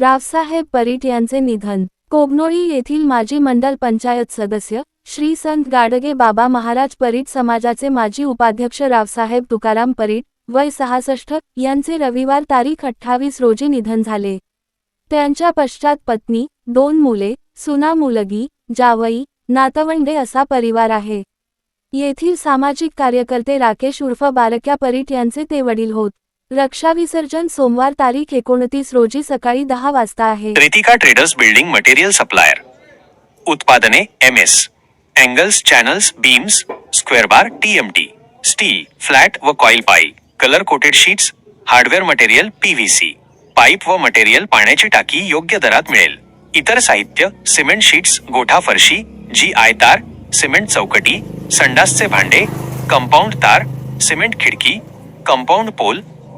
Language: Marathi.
रावसाहेब परीट यांचे निधन. कोगनोळी येथील माजी मंडल पंचायत सदस्य श्री संत गाडगे बाबा महाराज परीट समाजाचे माजी उपाध्यक्ष रावसाहेब तुकाराम परीट वय सहासष्ट यांचे रविवार तारीख अठ्ठावीस रोजी निधन झाले. त्यांच्या पश्चात पत्नी दोन मुले सुना मुलगी जावई नातवंडे असा परिवार आहे. येथील सामाजिक कार्यकर्ते राकेश उर्फ बारक्या परीट यांचे ते वडील होत. रक्षाविसर्जन सोमवार तारीख एकोणतीस रोजी सकाळी दहा वाजता आहे. Ritika traders building material supplier. उत्पादने M S angles channels beams square bar T steel flat व coil pipe colour coated sheets hardware material PVC pipe व मटेरियल पाण्याची टाकी योग्य दरात मिळेल. इतर साहित्य सिमेंट शीट्स गोठा फरशी जी आय तार सिमेंट चौकटी संडासचे भांडे कंपाऊंड तार सिमेंट खिडकी कंपाऊंड पोल